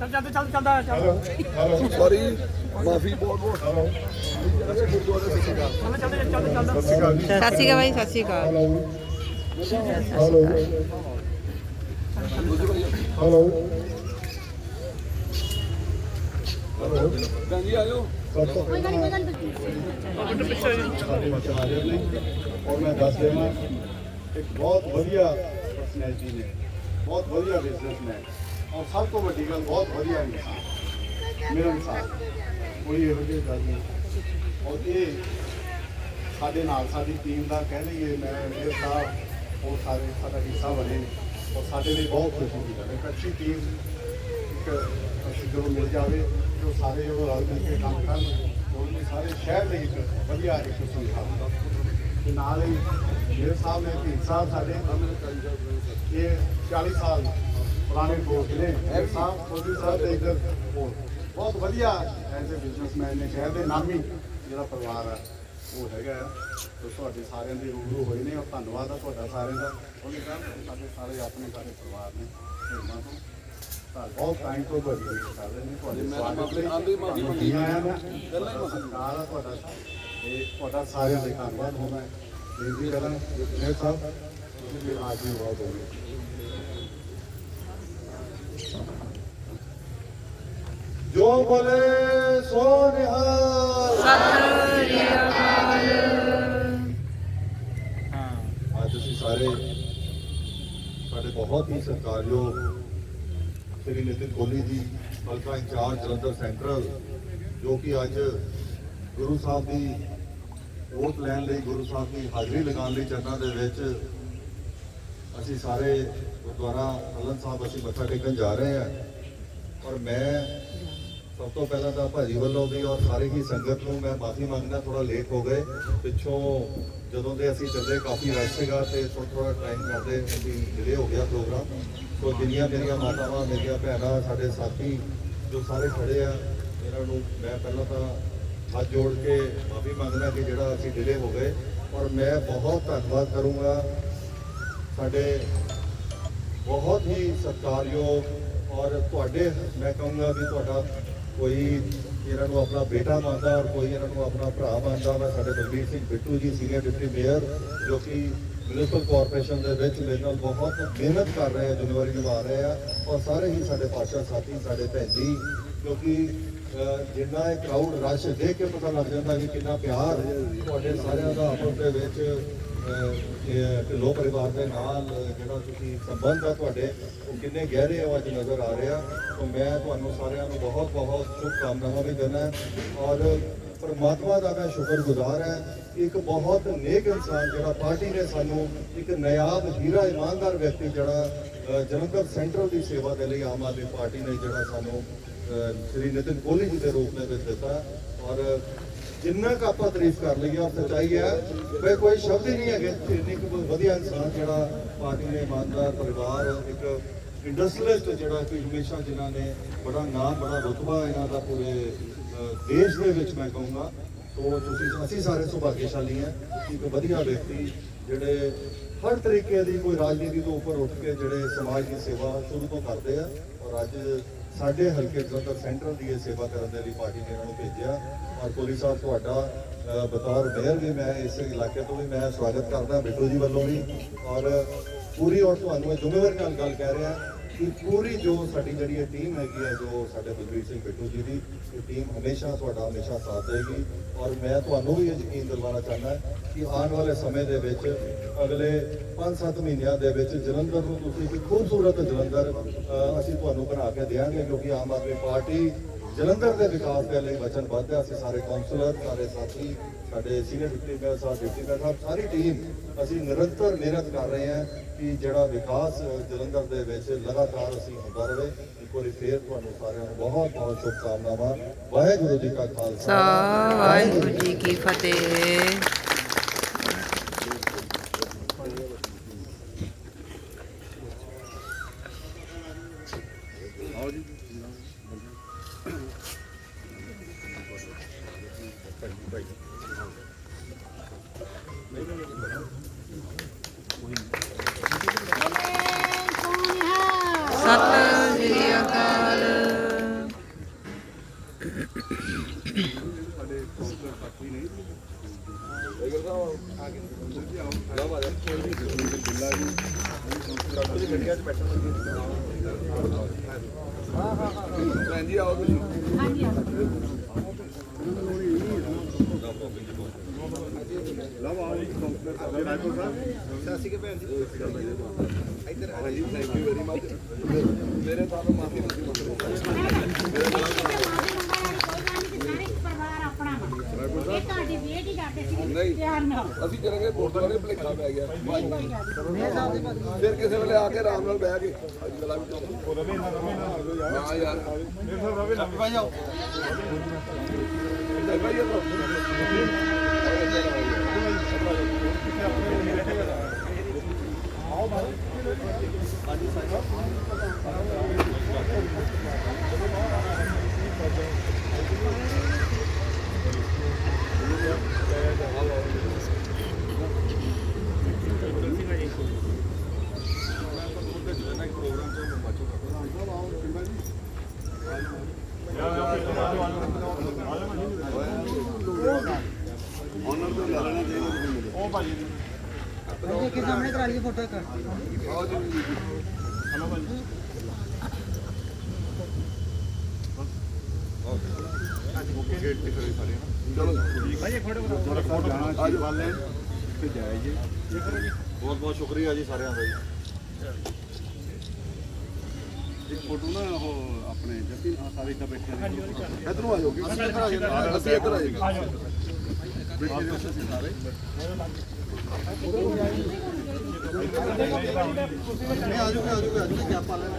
ਚੱਲ ਚੱਲ ਚੱਲ ਚੱਲਦਾ ਚੱਲ। ਸੌਰੀ ਮਾਫੀ ਬਹੁਤ ਬਹੁਤ। ਗੱਲ ਚੱਲ ਚੱਲ ਚੱਲ ਚੱਲ ਸਤਿ ਸ਼੍ਰੀ ਅਕਾਲ ਸਤਿ ਸ਼੍ਰੀ ਅਕਾਲ ਬਾਈ ਸਤਿ ਸ਼੍ਰੀ ਅਕਾਲ। ਹੈਲੋ। ਹੈਲੋ। ਹੈਲੋ। ਭੈਣ ਜੀ ਆਇਓ। ਸਤਿ ਸਾਡੇ ਵਿਚਾਰੇ ਨੇ ਔਰ ਮੈਂ ਦੱਸ ਦੇਵਾਂ ਇੱਕ ਬਹੁਤ ਵਧੀਆ ਪਰਸਨੈਲਿਟੀ ਨੇ ਬਹੁਤ ਵਧੀਆ ਬਿਜ਼ਨਸਮੈਨ ਔਰ ਸਭ ਤੋਂ ਵੱਡੀ ਗੱਲ ਬਹੁਤ ਵਧੀਆ ਇਨਸਾਨ ਮੇਰਾ ਇਨਸਾਨ ਕੋਈ ਇਹੋ ਜਿਹੀ ਗੱਲ ਨਹੀਂ। ਔਰ ਇਹ ਸਾਡੇ ਨਾਲ ਸਾਡੀ ਟੀਮ ਦਾ ਕਹਿ ਲਈਏ, ਮੈਂ, ਮੇਰੇ ਸਾਹਿਬ ਉਹ ਸਾਰੇ ਸਾਡਾ ਹਿੱਸਾ ਬਣੇ। ਨੇ ਔਰ ਸਾਡੇ ਲਈ ਬਹੁਤ ਖੁਸ਼ੀ ਦੀ ਗੱਲ ਹੈ। ਅੱਛੀ ਟੀਮ ਇੱਕ ਅਸੀਂ ਜਦੋਂ ਮਿਲ ਜਾਵੇ ਜੋ ਸਾਰੇ ਉਹ ਰਲ ਮਿਲ ਕੇ ਕੰਮ ਕਰਨ, ਉਹ ਸਾਰੇ ਸ਼ਹਿਰ ਲਈ ਇੱਕ ਵਧੀਆ ਇੱਕ ਸੰਸਥਾ ਹੁੰਦਾ ਤੇ ਨਾਲ ਹੀ ਮੇਰੇ ਸਾਹਿਬ ਨੇ ਢੀਂਡ ਸਾਹਿਬ ਸਾਡੇ, ਇਹ 40 ਸਾਲ ਪੁਰਾਣੇ ਦੋਸਤ ਨੇ। ਸਾਹਿਬ ਮੋਦੀ ਸਾਹਿਬ ਦੇ ਇੱਧਰ ਬਹੁਤ ਵਧੀਆ ਐਜ਼ ਅ ਬਿਜ਼ਨਸਮੈਨ ਨੇ ਸ਼ਹਿਰ ਦੇ ਨਾਮੀ ਜਿਹੜਾ ਪਰਿਵਾਰ ਹੈ ਉਹ ਹੈਗਾ ਹੈ। ਤੇ ਤੁਹਾਡੇ ਸਾਰਿਆਂ ਦੇ ਰੂਬਰੂ ਹੋਏ ਨੇ ਔਰ ਧੰਨਵਾਦ ਆ ਤੁਹਾਡਾ ਸਾਰਿਆਂ ਦਾ। ਉਹਨੇ ਕਿਹਾ ਸਾਡੇ ਸਾਰੇ ਆਪਣੇ ਸਾਡੇ ਪਰਿਵਾਰ ਨੇ ਤੋਂ ਤਾਂ ਬਹੁਤ ਟਾਈਮ ਤੋਂ ਬੜੀ ਕਰ ਰਹੇ ਨੇ ਤੁਹਾਡੇ ਮੈਂ ਸਵਾਗਤ ਆਪਣੇ ਲਈ। ਆਪ ਦੀ ਮਾਫ਼ੀ ਮੰਗੀ। ਆਇਆ ਮੈਂ ਪਹਿਲਾਂ ਹੀ ਸਰਕਾਰ ਆ ਤੁਹਾਡਾ। ਇਹ ਤੁਹਾਡਾ ਸਾਰਿਆਂ ਦੇ ਧੰਨਵਾਦ ਹੋਣਾ। ਬੇਨਤੀ ਕਰਾਂ ਮੇਰੇ ਸਾਹਿਬ ਤੁਸੀਂ ਵੀ ਆਸ਼ੀਰਵਾਦ ਹੋਵੇ ਜੋ ਬੋਲੇ ਸੋ ਨਿਹਾਲ। ਅੱਜ ਅਸੀਂ ਸਾਰੇ ਸਾਡੇ ਬਹੁਤ ਹੀ ਸਤਿਕਾਰਯੋਗ ਸ੍ਰੀ ਨਿਤਿਨ ਕੋਹਲੀ ਜੀ ਹਲਕਾ ਇੰਚਾਰਜ ਜਲੰਧਰ ਸੈਂਟਰਲ, ਜੋ ਕਿ ਅੱਜ ਗੁਰੂ ਸਾਹਿਬ ਦੀ ਵੋਟ ਲੈਣ ਲਈ, ਗੁਰੂ ਸਾਹਿਬ ਦੀ ਹਾਜ਼ਰੀ ਲਗਾਉਣ ਲਈ ਚਰਨਾਂ ਦੇ ਵਿੱਚ ਅਸੀਂ ਸਾਰੇ ਗੁਰਦੁਆਰਾ ਹਲਨ ਸਾਹਿਬ ਅਸੀਂ ਮੱਥਾ ਟੇਕਣ ਜਾ ਰਹੇ ਹਾਂ। ਔਰ ਮੈਂ ਸਭ ਤੋਂ ਪਹਿਲਾਂ ਤਾਂ ਭਾਜੀ ਵੱਲੋਂ ਵੀ ਔਰ ਸਾਰੇ ਹੀ ਸੰਗਤ ਨੂੰ ਮੈਂ ਮਾਫੀ ਮੰਗਦਾ ਥੋੜਾ ਲੇਟ ਹੋ ਗਏ। ਪਿੱਛੋਂ ਜਦੋਂ ਦੇ ਅਸੀਂ ਚੱਲੇ, ਕਾਫੀ ਰਸ਼ ਸੀਗਾ ਤੇ ਥੋੜਾ ਥੋੜਾ ਟਾਈਮ ਕਰਦੇ ਅਸੀਂ ਡਿਲੇ ਹੋ ਗਿਆ ਪ੍ਰੋਗਰਾਮ ਸੋ ਜਿੰਨੀਆਂ ਮੇਰੀਆਂ ਮਾਤਾਵਾਂ, ਮੇਰੀਆਂ ਭੈਣਾਂ, ਸਾਡੇ ਸਾਥੀ ਜੋ ਸਾਰੇ ਖੜੇ ਆ, ਇਹਨਾਂ ਨੂੰ ਮੈਂ ਪਹਿਲਾਂ ਤਾਂ ਹੱਥ ਜੋੜ ਕੇ ਮਾਫੀ ਮੰਗਦਾ ਕਿ ਜਿਹੜਾ ਅਸੀਂ ਡਿਲੇ ਹੋ ਗਏ। ਔਰ ਮੈਂ ਬਹੁਤ ਧੰਨਵਾਦ ਕਰੂੰਗਾ ਸਾਡੇ ਬਹੁਤ ਹੀ ਸਤਿਕਾਰਯੋਗ ਔਰ ਤੁਹਾਡੇ, ਮੈਂ ਕਹੂੰਗਾ ਵੀ ਤੁਹਾਡਾ ਕੋਈ ਇਹਨਾਂ ਨੂੰ ਆਪਣਾ ਬੇਟਾ ਮੰਨਦਾ ਔਰ ਕੋਈ ਇਹਨਾਂ ਨੂੰ ਆਪਣਾ ਭਰਾ ਮੰਨਦਾ, ਮੈਂ ਸਾਡੇ ਬਲਬੀਰ ਸਿੰਘ ਬਿੱਟੂ ਜੀ ਸੀਨੀਅਰ ਡਿਪਟੀ ਮੇਅਰ, ਜੋ ਕਿ ਮਿਊਨਿਸਪਲ ਕਾਰਪੋਰੇਸ਼ਨ ਦੇ ਵਿੱਚ ਮੇਰੇ ਨਾਲ ਬਹੁਤ ਮਿਹਨਤ ਕਰ ਰਹੇ ਆ, ਜ਼ਿੰਮੇਵਾਰੀ ਨਿਭਾ ਰਹੇ ਆ ਔਰ ਸਾਰੇ ਹੀ ਸਾਡੇ ਪਾਸ਼ਾ ਸਾਥੀ, ਸਾਡੇ ਭੈਣ ਜੀ ਕਿਉਂਕਿ ਜਿੰਨਾ ਇਹ ਕਰਾਊਡ ਰਸ਼ ਦੇਖ ਕੇ ਪਤਾ ਲੱਗ ਜਾਂਦਾ ਕਿ ਕਿੰਨਾ ਪਿਆਰ ਤੁਹਾਡੇ ਸਾਰਿਆਂ ਦਾ ਆਪਸ ਦੇ ਵਿੱਚ ਲੋ ਪਰਿਵਾਰ ਦੇ ਨਾਲ ਜਿਹੜਾ ਤੁਸੀਂ ਸੰਬੰਧ ਆ ਤੁਹਾਡੇ ਉਹ ਕਿੰਨੇ ਗਹਿਰੇ ਆ ਅੱਜ ਨਜ਼ਰ ਆ ਰਿਹਾ। ਸੋ ਮੈਂ ਤੁਹਾਨੂੰ ਸਾਰਿਆਂ ਨੂੰ ਬਹੁਤ ਬਹੁਤ ਸ਼ੁਭਕਾਮਨਾਵਾਂ ਵੀ ਦਿੰਦਾ ਔਰ ਪਰਮਾਤਮਾ ਦਾ ਮੈਂ ਸ਼ੁਕਰਗੁਜ਼ਾਰ ਹਾਂ ਇੱਕ ਬਹੁਤ ਨੇਕ ਇਨਸਾਨ ਜਿਹੜਾ ਪਾਰਟੀ ਨੇ ਸਾਨੂੰ ਇੱਕ ਨਿਆਬ ਹੀਰਾ ਇਮਾਨਦਾਰ ਵਿਅਕਤੀ ਜਿਹੜਾ ਅਹ, ਜਲੰਧਰ ਸੈਂਟਰਲ ਦੀ ਸੇਵਾ ਦੇ ਲਈ ਆਮ ਆਦਮੀ ਪਾਰਟੀ ਨੇ ਜਿਹੜਾ ਸਾਨੂੰ ਸ਼੍ਰੀ ਨਿਤਿਨ ਕੋਹਲੀ ਜੀ ਦੇ ਰੂਪ ਦੇ ਵਿੱਚ ਦਿੱਤਾ। ਔਰ ਜਿੰਨਾ ਕੁ ਆਪਾਂ ਤਾਰੀਫ ਕਰ ਲਈਏ, ਔਰ ਸੱਚਾਈ ਹੈ, ਵੀ ਕੋਈ ਸ਼ਬਦ ਹੀ ਨਹੀਂ ਹੈਗੇ। ਇੰਨੀ ਕੁ ਵਧੀਆ ਇਨਸਾਨ ਜਿਹੜਾ ਪਾਰਟੀ ਨੇ, ਇਮਾਨਦਾਰ ਪਰਿਵਾਰ, ਇੱਕ ਇੰਡਸਟਰੀਅਲਿਸਟ ਜਿਹੜਾ ਕਿ ਹਮੇਸ਼ਾ ਜਿਨ੍ਹਾਂ ਨੇ ਬੜਾ ਨਾਮ, ਬੜਾ ਰੁਤਬਾ ਇਹਨਾਂ ਦਾ ਪੂਰੇ ਦੇਸ਼ ਦੇ ਵਿੱਚ ਮੈਂ ਕਹੂੰਗਾ। ਸੋ ਤੁਸੀਂ, ਅਸੀਂ ਸਾਰੇ ਸੁਭਾਗਿਆਸ਼ਾਲੀ ਹਾਂ। ਕਿ ਇੱਕ ਵਧੀਆ ਵਿਅਕਤੀ ਜਿਹੜੇ ਹਰ ਤਰੀਕੇ ਦੀ ਕੋਈ ਰਾਜਨੀਤੀ ਤੋਂ ਉੱਪਰ ਉੱਠ ਕੇ ਜਿਹੜੇ ਸਮਾਜ ਦੀ ਸੇਵਾ ਸ਼ੁਰੂ ਤੋਂ ਕਰਦੇ ਆ, ਔਰ ਅੱਜ ਸਾਡੇ ਹਲਕੇ ਜਲੰਧਰ ਸੈਂਟਰਲ ਦੀ ਇਹ ਸੇਵਾ ਕਰਨ ਦੇ ਲਈ ਪਾਰਟੀ ਨੇ ਇਹਨਾਂ ਨੂੰ ਭੇਜਿਆ। ਔਰ ਕੋਲੀ ਸਾਹਿਬ ਤੁਹਾਡਾ ਬਤੌਰ ਮੇਅਰ ਵੀ ਮੈਂ ਇਸ ਇਲਾਕੇ ਤੋਂ ਵੀ ਮੈਂ ਸਵਾਗਤ ਕਰਦਾ, ਬਿੱਟੂ ਜੀ ਵੱਲੋਂ ਵੀ। ਔਰ ਪੂਰੀ ਔਰ ਤੁਹਾਨੂੰ ਇਹ ਜ਼ਿੰਮੇਵਾਰੀ ਨਾਲ ਗੱਲ ਕਹਿ ਰਿਹਾ ਪੂਰੀ ਜੋ ਸਾਡੀ ਜਿਹੜੀ ਇਹ ਟੀਮ ਹੈਗੀ ਹੈ ਜੋ ਸਾਡੇ ਬਲਬੀਰ ਸਿੰਘ ਬਿੱਟੂ ਜੀ ਦੀ ਇਹ ਟੀਮ ਹਮੇਸ਼ਾ ਤੁਹਾਡਾ ਹਮੇਸ਼ਾ ਸਾਥ ਦੇਗੀ ਔਰ ਮੈਂ ਤੁਹਾਨੂੰ ਵੀ ਇਹ ਯਕੀਨ ਦਿਵਾਉਣਾ ਚਾਹੁੰਦਾ ਕਿ ਆਉਣ ਵਾਲੇ ਸਮੇਂ ਦੇ ਵਿੱਚ ਅਗਲੇ 5-7 ਮਹੀਨਿਆਂ ਦੇ ਵਿੱਚ ਜਲੰਧਰ ਨੂੰ ਤੁਸੀਂ ਇੱਕ ਖੂਬਸੂਰਤ ਜਲੰਧਰ ਅਸੀਂ ਤੁਹਾਨੂੰ ਬਣਾ ਕੇ ਦੇਵਾਂਗੇ ਕਿਉਂਕਿ ਆਮ ਆਦਮੀ ਪਾਰਟੀ ਜਲੰਧਰ ਦੇ ਵਿਕਾਸ ਦੇ ਲਈ ਵਚਨਬੱਧ ਹੈ। ਅਸੀਂ ਸਾਰੇ ਕਾਉਂਸਲਰ ਸਾਰੇ ਸਾਥੀ ਸਾਡੇ ਸੀਨੀਅਰ ਡਿਪਟੀ ਮੇਅਰ ਸਾਹਿਬ ਡਿਪਟੀ ਮੇਅਰ ਸਾਹਿਬ ਸਾਰੀ ਟੀਮ ਅਸੀਂ ਨਿਰੰਤਰ ਮਿਹਨਤ ਕਰ ਰਹੇ ਹਾਂ ਕਿ ਜਿਹੜਾ ਵਿਕਾਸ ਅ, ਜਲੰਧਰ ਦੇ ਵਿੱਚ ਲਗਾਤਾਰ ਅਸੀਂ ਹੁੰਦਾ ਰਹੇ। ਇੱਕ ਵਾਰੀ ਫੇਰ ਤੁਹਾਨੂੰ ਸਾਰਿਆਂ ਨੂੰ ਬਹੁਤ ਬਹੁਤ ਸ਼ੁਭਕਾਮਨਾਵਾਂ। ਵਾਹਿਗੁਰੂ ਜੀ ਕਾ ਖਾਲਸਾ। ਵਾਹਿਗੁਰੂ ਜੀ ਕੀ ਫਤਿਹ। ਸਤਿ ਸ੍ਰੀ ਅਕਾਲ ਹਾਂ ਹਾਂ ਹਾਂ ਭੈਣ ਜੀ। ਆਓ ਤੁਸੀਂ ਹਾਂਜੀ ਆਓ ਥੈਂਕ ਯੂ ਵੈਰੀ ਮਚ ਮੇਰੇ ਤੁਹਾਨੂੰ ਮਾਫੀ ਨਹੀਂ ਅਸੀਂ ਕਰਾਂਗੇ ਗੁਰਦੁਆਰੇ ਭਲੇਖਾ ਪੈ ਗਿਆ ਫਿਰ ਕਿਸੇ ਵੇਲੇ ਆ ਕੇ ਆਰਾਮ ਨਾਲ ਬਹਿ ਕੇ ਅੱਜ ਗਲਾ ਵੀ ਹਾਂ ਯਾਰ ਭਾਈ ਆਓ ਭਾਈ ਆਓ ਉਹਨਾਂ ਤੋਂ ਲੈ ਲੈਣਾ ਉਹ ਭਾਜੀ ਕਿ ਸਾਹਮਣੇ ਕਰਾ ਲਈਏ ਫੋਟੋ ਇੱਕ ਆਓ ਜੀ ਚਲੋ ਬਹੁਤ ਬਹੁਤ ਸ਼ੁਕਰੀਆ ਜੀ ਸਾਰਿਆਂ ਦਾ ਜੀ ਇੱਕ ਫੋਟੋ ਨਾ ਉਹ ਆਪਣੇ ਜੱਤੀ ਸਾਰੇ ਇੱਥੇ ਬੈਠੇ ਨੇ ਇਧਰੋਂ ਆ ਜਾਓਗੇ ਅਸੀਂ ਇੱਧਰ ਆ ਜਾਵਾਂਗੇ ਅਸੀਂ ਇੱਧਰ ਆ ਜਾਵਾਂਗੇ ਬੈਠੇ ਨੇ ਅਸੀਂ ਸਾਰੇ ਨਹੀਂ ਆ ਜਾਓਗੇ ਆ ਜਾਓਗੇ ਆ ਜਾਓਗੇ ਕਿਆ ਪਾ ਲੈਣਾ